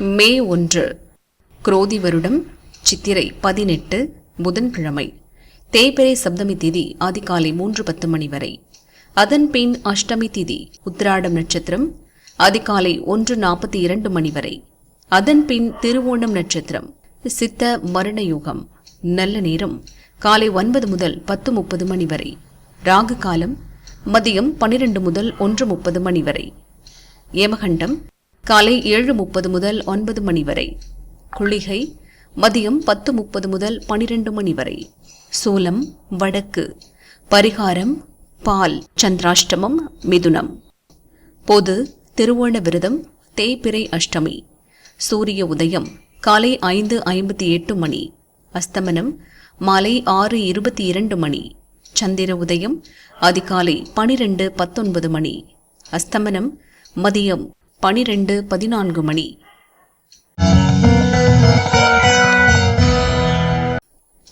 மே ஒன்று குரோதி வருடம் சித்திரை பதினெட்டு புதன்கிழமை தேய்பிரை சப்தமி திதி அதிகாலை மூன்று பத்து மணி வரை. அதன் பின் அஷ்டமி திதி உத்திராடம் நட்சத்திரம் அதிகாலை ஒன்று நாற்பத்தி இரண்டு மணி வரை. அதன் பின் திருவோணம் நட்சத்திரம் சித்த மரண யுகம் நல்ல நேரம் காலை ஒன்பது முதல் பத்து முப்பது மணி வரை. ராகு காலம் மதியம் பனிரெண்டு முதல் ஒன்று முப்பது மணி வரை. ஏமகண்டம் காலை ஏழு முப்பது முதல் ஒன்பது மணி வரை. குளிகை மதியம் பத்து முப்பது முதல் பனிரெண்டு மணி வரை. சூலம் வடக்கு. பரிகாரம் பால் சந்திராஷ்டமம் மிதுனம். பொது திருவோண விரதம் தேய்பிரை அஷ்டமி. சூரிய உதயம் காலை ஐந்து ஐம்பத்தி எட்டு மணி. அஸ்தமனம் மாலை ஆறு இருபத்தி இரண்டு மணி. சந்திர உதயம் அதிகாலை பனிரெண்டு பத்தொன்பது மணி. அஸ்தமனம் மதியம் பனிரெண்டு பதினான்கு மணி.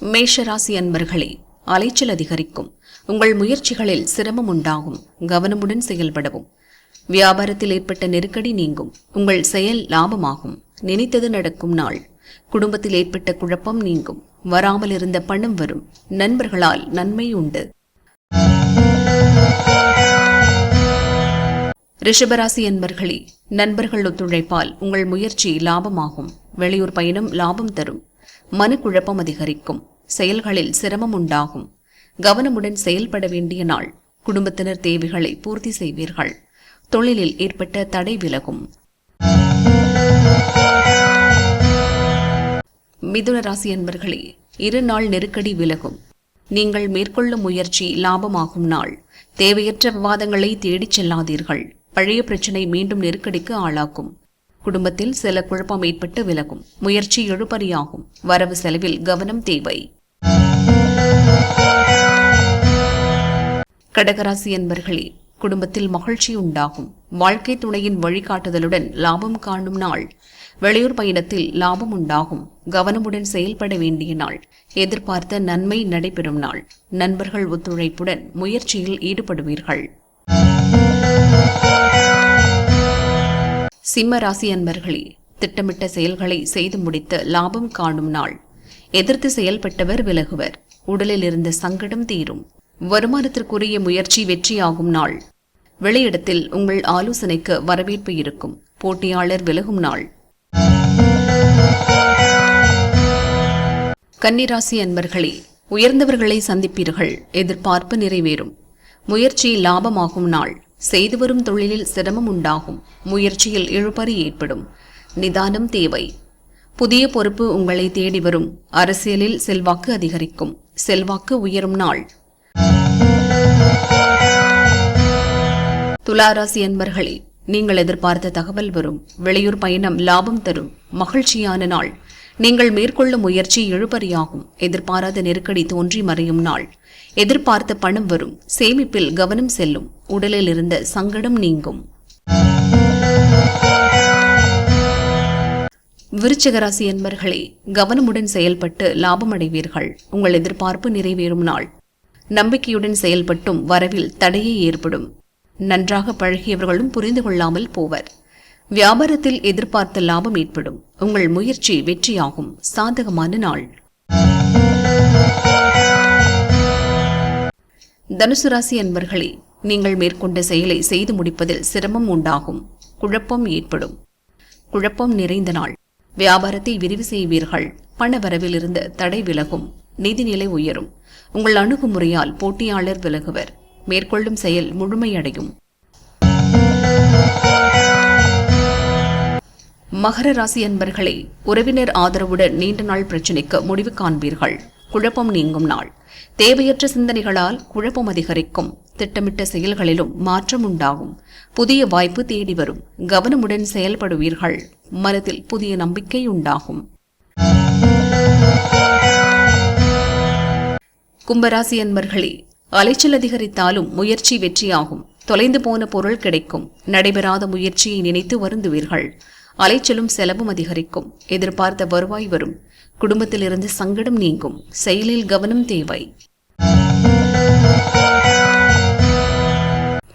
மேஷராசி அன்பர்களே அலைச்சல் அதிகரிக்கும். உங்கள் முயற்சிகளில் சிரமம் உண்டாகும். கவனமுடன் செயல்படவும். வியாபாரத்தில் ஏற்பட்ட நெருக்கடி நீங்கும். உங்கள் செயல் லாபமாகும். நினைத்தது நடக்கும் நாள். குடும்பத்தில் ஏற்பட்ட குழப்பம் நீங்கும். வராமல் இருந்த பணம் வரும். நண்பர்களால் நன்மை உண்டு. ரிஷபராசி என்பர்களே நண்பர்கள் ஒத்துழைப்பால் உங்கள் முயற்சி லாபமாகும். வெளியூர் பயணம் லாபம் தரும். மனக்குழப்பம் அதிகரிக்கும். செயல்களில் சிரமம் உண்டாகும். கவனமுடன் செயல்பட வேண்டிய நாள். குடும்பத்தினர் தேவைகளை பூர்த்தி செய்வீர்கள். தொழிலில் ஏற்பட்ட தடை விலகும். மிதுன ராசி என்பர்களே இரு நாள் நெருக்கடி விலகும். நீங்கள் மேற்கொள்ளும் முயற்சி லாபமாகும் நாள். தேவையற்ற விவாதங்களை தேடிச் செல்லாதீர்கள். பழைய பிரச்சனை மீண்டும் நெருக்கடிக்கு ஆளாக்கும். குடும்பத்தில் சில குழப்பம் ஏற்பட்டு விலகும். முயற்சி எழுபறியாகும். வரவு செலவில் கவனம் தேவை. கடகராசி என்பர்களே குடும்பத்தில் மகிழ்ச்சி உண்டாகும். வாழ்க்கை துணையின் வழிகாட்டுதலுடன் லாபம் காணும் நாள். வெளியூர் பயணத்தில் லாபம் உண்டாகும். கவனமுடன் செயல்பட வேண்டிய நாள். எதிர்பார்த்த நன்மை நடைபெறும் நாள். நண்பர்கள் ஒத்துழைப்புடன் முயற்சியில் ஈடுபடுவீர்கள். சிம்ம ராசி அன்பர்களே திட்டமிட்ட செயல்களை செய்து முடித்து லாபம் காணும் நாள். எதிர்த்து செயல்பட்டவர் விலகுவர். உடலில் இருந்த சங்கடம் தீரும். வருமானத்திற்குரிய முயற்சி வெற்றியாகும் நாள். வெளியிடத்தில் உங்கள் ஆலோசனைக்கு வரவேற்பு இருக்கும். போட்டியாளர் விலகும் நாள். கன்னிராசி அன்பர்களே உயர்ந்தவர்களை சந்திப்பீர்கள். எதிர்பார்ப்பு நிறைவேறும். முயற்சி லாபமாகும் நாள். செய்து வரும் தொழிலில் சிரமம் உண்டாகும். முயற்சியில் இழுபறி ஏற்படும். நிதானம் தேவை. புதிய பொறுப்பு உங்களை தேடி வரும். அரசியலில் செல்வாக்கு அதிகரிக்கும். செல்வாக்கு உயரும் நாள். துளாராசி அன்பர்களே நீங்கள் எதிர்பார்த்த தகவல் வரும். வெளியூர் பயணம் லாபம் தரும். மகிழ்ச்சியான நாள். நீங்கள் மேற்கொள்ளும் முயற்சி இழுபறியாகும் எதிர்பாராத நெருக்கடி தோன்றி மறையும் நாள். எதிர்பார்த்த பணம் வரும். சேமிப்பில் கவனம் செல்லும். உடலில் இருந்த சங்கடம் நீங்கும். விருச்சகராசி என்பர்களே கவனமுடன் செயல்பட்டு லாபம் அடைவீர்கள் உங்கள் எதிர்பார்ப்பு நிறைவேறும் நாள். நம்பிக்கையுடன் செயல்பட்டும் வரவில் தடையே ஏற்படும். நன்றாக பழகியவர்களும் புரிந்து கொள்ளாமல் போவர். வியாபாரத்தில் எதிர்பார்த்த லாபம் ஏற்படும். உங்கள் முயற்சி வெற்றியாகும். சாதகமான நாள். தனுசு ராசி அன்பர்களே நீங்கள் மேற்கொண்ட செயலை செய்து முடிப்பதில் சிரமம் உண்டாகும். குழப்பம் ஏற்படும். குழப்பம் நிறைந்த நாள். வியாபாரத்தை விரிவு செய்வீர்கள். பண வரவில் இருந்த தடை விலகும். நிதிநிலை உயரும். உங்கள் அணுகுமுறையால் போட்டியாளர் விலகுவர். மேற்கொள்ளும் செயல் முழுமையடையும். மகர ராசி அன்பர்களே உறவினர் ஆதரவுடன் நீண்ட நாள் பிரச்சினைக்கு முடிவு காண்பீர்கள். குழப்பம் நீங்கும் நாள். தேவையற்ற சிந்தனைகளால் குழப்பம் அதிகரிக்கும். திட்டமிட்ட செயல்களிலும் மாற்றம் உண்டாகும். புதிய வாய்ப்பு தேடி வரும். கவனமுடன் செயல்படுவீர்கள். மனதில் புதிய நம்பிக்கை உண்டாகும். கும்பராசி அன்பர்களே அலைச்சல் அதிகரித்தாலும் முயற்சி வெற்றியாகும். தொலைந்து போன பொருள் கிடைக்கும். நடைபெறாத முயற்சியை நினைத்து வருந்துவீர்கள். அலைச்சலும் செலவும் அதிகரிக்கும். எதிர்பார்த்த வருவாய் வரும். குடும்பத்திலிருந்து சங்கடம் நீங்கும். செயலில் கவனம் தேவை.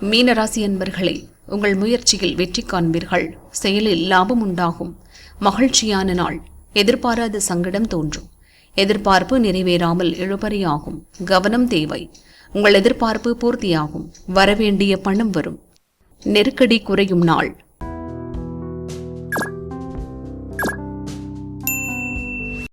மீனராசி அன்பர்களே உங்கள் முயற்சியில் வெற்றி காண்பீர்கள். செயலில் லாபம் உண்டாகும். மகிழ்ச்சியான நாள். எதிர்பாராத சங்கடம் தோன்றும். எதிர்பார்ப்பு நிறைவேறாமல் இழுபறியாகும். கவனம் தேவை. உங்கள் எதிர்பார்ப்பு பூர்த்தியாகும். வரவேண்டிய பணம் வரும். நெருக்கடி குறையும் நாள்.